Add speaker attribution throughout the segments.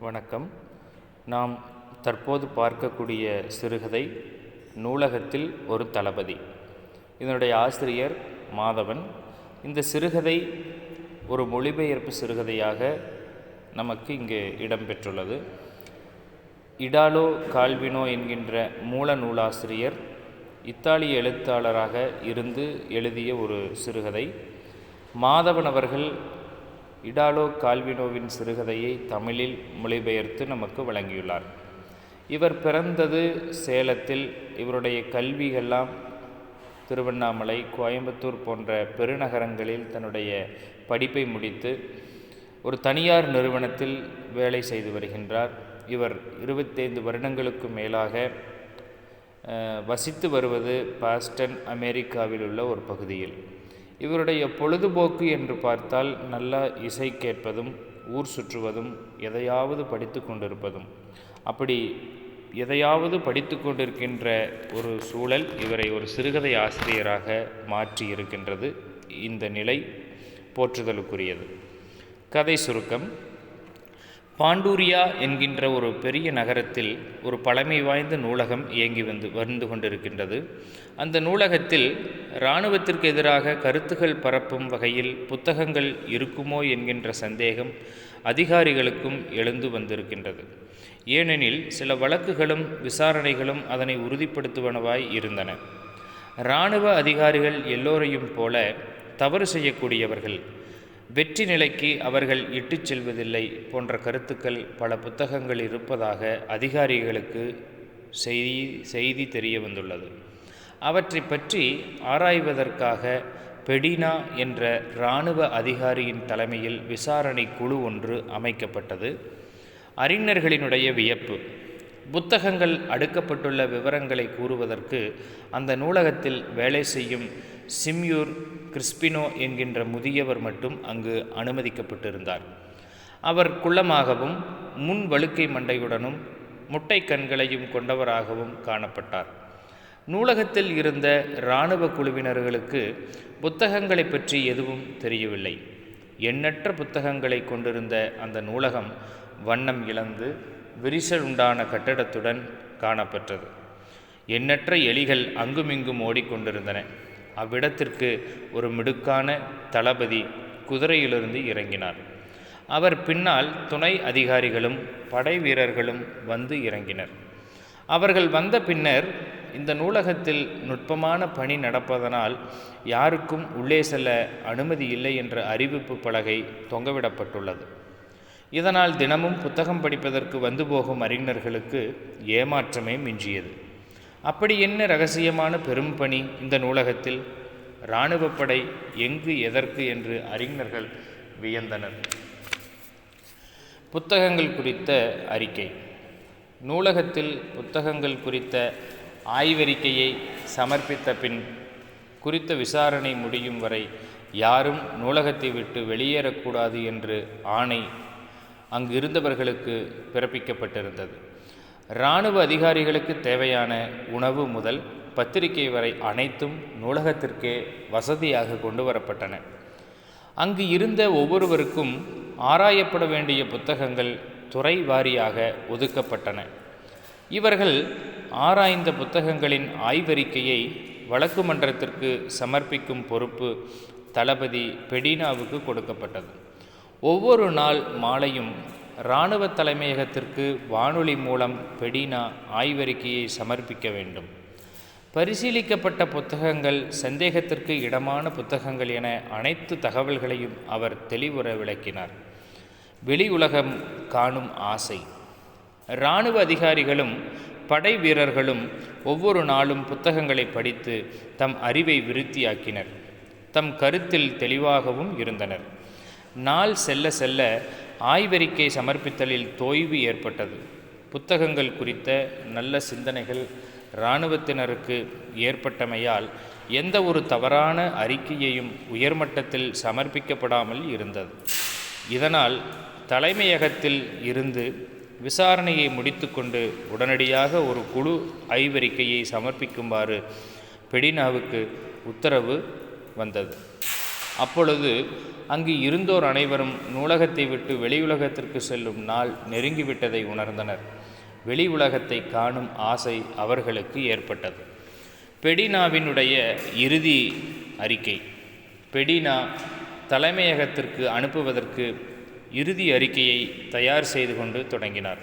Speaker 1: வணக்கம். நாம் தற்போது பார்க்கக்கூடிய சிறுகதை நூலகத்தில் ஒரு தளபதி. இதனுடைய ஆசிரியர் மாதவன். இந்த சிறுகதை ஒரு மொழிபெயர்ப்பு சிறுகதையாக நமக்கு இங்கு இடம்பெற்றுள்ளது. இடாலோ கால்வினோ என்கின்ற மூல நூலாசிரியர் இத்தாலிய எழுத்தாளராக இருந்து எழுதிய ஒரு சிறுகதை. மாதவன் அவர்கள் இடாலோ கால்வினோவின் சிறுகதையை தமிழில் மொழிபெயர்த்து நமக்கு வழங்கியுள்ளார். இவர் பிறந்தது சேலத்தில். இவருடைய கல்வியெல்லாம் திருவண்ணாமலை கோயம்புத்தூர் போன்ற பெருநகரங்களில் தன்னுடைய படிப்பை முடித்து ஒரு தனியார் நிறுவனத்தில் வேலை செய்து வருகின்றார். இவர் இருபத்தைந்து வருடங்களுக்கு மேலாக வசித்து வருவது பாஸ்டன் அமெரிக்காவில் உள்ள ஒரு பகுதியில். இவருடைய பொழுதுபோக்கு என்று பார்த்தால் நல்லா இசை கேட்பதும் ஊர் சுற்றுவதும் எதையாவது படித்து கொண்டிருப்பதும். அப்படி எதையாவது படித்து கொண்டிருக்கின்ற ஒரு சூழல் இவரை ஒரு சிறுகதை ஆசிரியராக மாற்றி இருக்கின்றது. இந்த நிலை போற்றுதலுக்குரியது. கதை சுருக்கம். பாண்டூரியா என்கின்ற ஒரு பெரிய நகரத்தில் ஒரு பழமை வாய்ந்த நூலகம் இயங்கி வந்து வந்து கொண்டிருக்கின்றது. அந்த நூலகத்தில் இராணுவத்திற்கு எதிராக கருத்துகள் பரப்பும் வகையில் புத்தகங்கள் இருக்குமோ என்கின்ற சந்தேகம் அதிகாரிகளுக்கும் எழுந்து வந்திருக்கின்றது. ஏனெனில் சில வழக்குகளும் விசாரணைகளும் அதனை உறுதிப்படுத்துவனவாய் இருந்தன. இராணுவ அதிகாரிகள் எல்லோரையும் போல தவறு செய்யக்கூடியவர்கள் வெற்றி நிலைக்கு அவர்கள் இட்டுச் செல்வதில்லை போன்ற கருத்துக்கள் பல புத்தகங்கள் இருப்பதாக அதிகாரிகளுக்கு செய்தி செய்தி தெரிய வந்துள்ளது அவற்றை பற்றி ஆராய்வதற்காக பெடினா என்ற இராணுவ அதிகாரியின் தலைமையில் விசாரணை குழு ஒன்று அமைக்கப்பட்டது. அறிஞர்களினுடைய வியப்பு. புத்தகங்கள் அடுக்கப்பட்டுள்ள விவரங்களை கூறுவதற்கு அந்த நூலகத்தில் வேலை செய்யும் சிம்யூர் கிறிஸ்பினோ என்கின்ற முதியவர் மட்டும் அங்கு அனுமதிக்கப்பட்டிருந்தார். அவர் குள்ளமாகவும் முன் வழுக்கை மண்டையுடனும் முட்டை கண்களையும் கொண்டவராகவும் காணப்பட்டார். நூலகத்தில் இருந்த இராணுவ குழுவினர்களுக்கு புத்தகங்களை பற்றி எதுவும் தெரியவில்லை. எண்ணற்ற புத்தகங்களை கொண்டிருந்த அந்த நூலகம் வண்ணம் இழந்து விரிசல் உண்டான கட்டடத்துடன் காணப்பட்டது எண்ணற்ற எலிகள் அங்குமிங்கும் ஓடிக்கொண்டிருந்தன. அவ்விடத்திற்கு ஒரு மிடுக்கான தளபதி குதிரையிலிருந்து இறங்கினார். அவர் பின்னால் துணை அதிகாரிகளும் படை வீரர்களும் வந்து இறங்கினர். அவர்கள் வந்த பின்னர் இந்த நூலகத்தில் நுட்பமான பணி நடப்பதனால் யாருக்கும் உள்ளே செல்ல அனுமதி இல்லை என்ற அறிவிப்பு பலகை தொங்கவிடப்பட்டுள்ளது. இதனால் தினமும் புத்தகம் படிப்பதற்கு வந்து போகும் அறிஞர்களுக்கு ஏமாற்றமே மிஞ்சியது. அப்படி என்ன ரகசியமான பெரும் பணி இந்த நூலகத்தில்? இராணுவப்படை எங்கு எதற்கு என்று அறிஞர்கள் வியந்தனர். புத்தகங்கள் குறித்த அறிக்கை. நூலகத்தில் புத்தகங்கள் குறித்த ஆய்வறிக்கையை சமர்ப்பித்த பின் குறித்த விசாரணை முடியும் வரை யாரும் நூலகத்தை விட்டு வெளியேறக்கூடாது என்று ஆணை அங்கு இருந்தவர்களுக்கு பிறப்பிக்கப்பட்டிருந்தது. இராணுவ அதிகாரிகளுக்கு தேவையான உணவு முதல் பத்திரிகை வரை அனைத்தும் நூலகத்திற்கே வசதியாக கொண்டு வரப்பட்டன. அங்கு இருந்த ஒவ்வொருவருக்கும் ஆராயப்பட வேண்டிய புத்தகங்கள் துறை வாரியாக ஒதுக்கப்பட்டன. இவர்கள் ஆராய்ந்த புத்தகங்களின் ஆய்வறிக்கையை வழக்கு மன்றத்திற்கு சமர்ப்பிக்கும் பொறுப்பு தளபதி பெடினாவுக்கு கொடுக்கப்பட்டது. ஒவ்வொரு நாள் மாலையும் இராணுவ தலைமையகத்திற்கு வானொலி மூலம் பெடினா ஆய்வறிக்கையை சமர்ப்பிக்க வேண்டும். பரிசீலிக்கப்பட்ட புத்தகங்கள் சந்தேகத்திற்கு இடமான புத்தகங்கள் என அனைத்து தகவல்களையும் அவர் தெளிவுற விளக்கினார். வெளி உலகம் காணும் ஆசை. இராணுவ அதிகாரிகளும் படை வீரர்களும் ஒவ்வொரு நாளும் புத்தகங்களை படித்து தம் அறிவை விருத்தியாக்கினர். தம் கருத்தில் தெளிவாகவும் இருந்தனர். நாள் செல்ல செல்ல ஆய்வறிக்கை சமர்ப்பித்தலில் தொய்வு ஏற்பட்டது. புத்தகங்கள் குறித்த நல்ல சிந்தனைகள் இராணுவத்தினருக்கு ஏற்பட்டமையால் எந்த ஒரு தவறான அறிக்கையையும் உயர்மட்டத்தில் சமர்ப்பிக்கப்படாமல் இருந்தது. இதனால் தலைமையகத்தில் இருந்து விசாரணையை முடித்துக்கொண்டு உடனடியாக ஒரு குழு ஆய்வறிக்கையை சமர்ப்பிக்குமாறு பெடினாவுக்கு உத்தரவு வந்தது. அப்பொழுது அங்கு இருந்தோர் அனைவரும் நூலகத்தை விட்டு வெளியுலகத்திற்கு செல்லும் நாள் நெருங்கிவிட்டதை உணர்ந்தனர். வெளி உலகத்தை காணும் ஆசை அவர்களுக்கு ஏற்பட்டது. பெடினாவினுடைய இறுதி அறிக்கை. பெடினா தலைமையகத்திற்கு அனுப்புவதற்கு இறுதி அறிக்கையை தயார் செய்து கொண்டு தொடங்கினார்.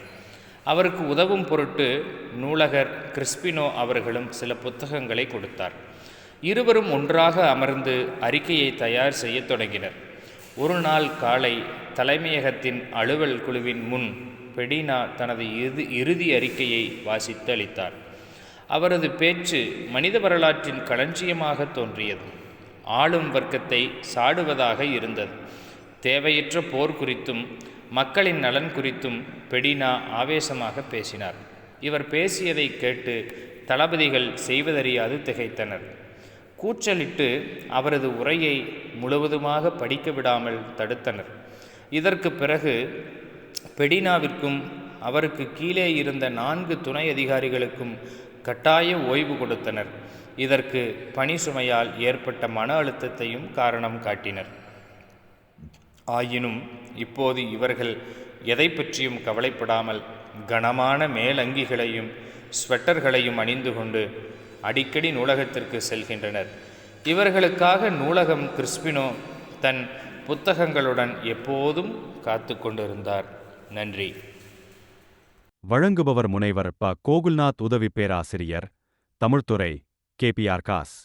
Speaker 1: அவருக்கு உதவும் பொருட்டு நூலகர் கிறிஸ்பினோ அவர்களும் சில புத்தகங்களை கொடுத்தார். இருவரும் ஒன்றாக அமர்ந்து அறிக்கையை தயார் செய்யத் தொடங்கினர். ஒரு நாள் காலை தலைமையகத்தின் அலுவல் குழுவின் முன் பெடினா தனது இறுதி இறுதி அறிக்கையை வாசித்து அளித்தார் அவரது பேச்சு மனித வரலாற்றின் களஞ்சியமாக தோன்றியது. ஆளும் வர்க்கத்தை சாடுவதாக இருந்தது. தேவையற்ற போர் குறித்தும் மக்களின் நலன் குறித்தும் பெடினா ஆவேசமாக பேசினார். இவர் பேசியதை கேட்டு தளபதிகள் செய்வதறியாது திகைத்தனர். கூச்சலிட்டு அவரது உரையை முழுவதுமாக படிக்க விடாமல் தடுத்தனர். இதற்கு பிறகு பெடினாவிற்கும் அவருக்கு கீழே இருந்த நான்கு துணை அதிகாரிகளுக்கும் கட்டாய ஓய்வு கொடுத்தனர். இதற்கு பணி சுமையால் ஏற்பட்ட மன அழுத்தத்தையும் காரணம் காட்டினர். ஆயினும் இப்போது இவர்கள் எதை பற்றியும் கவலைப்படாமல் கனமான மேலங்கிகளையும் ஸ்வெட்டர்களையும் அணிந்து கொண்டு அடிக்கடி நூலகத்திற்கு செல்கின்றனர். இவர்களுக்காக நூலகம் கிறிஸ்பினோ தன் புத்தகங்களுடன் எப்போதும் காத்து கொண்டிருந்தார். நன்றி.
Speaker 2: வழங்குபவர் முனைவர் ப. கோகுல்நாத் உதவி பேராசிரியர் தமிழ்துறை கேபிஆர் காஸ்.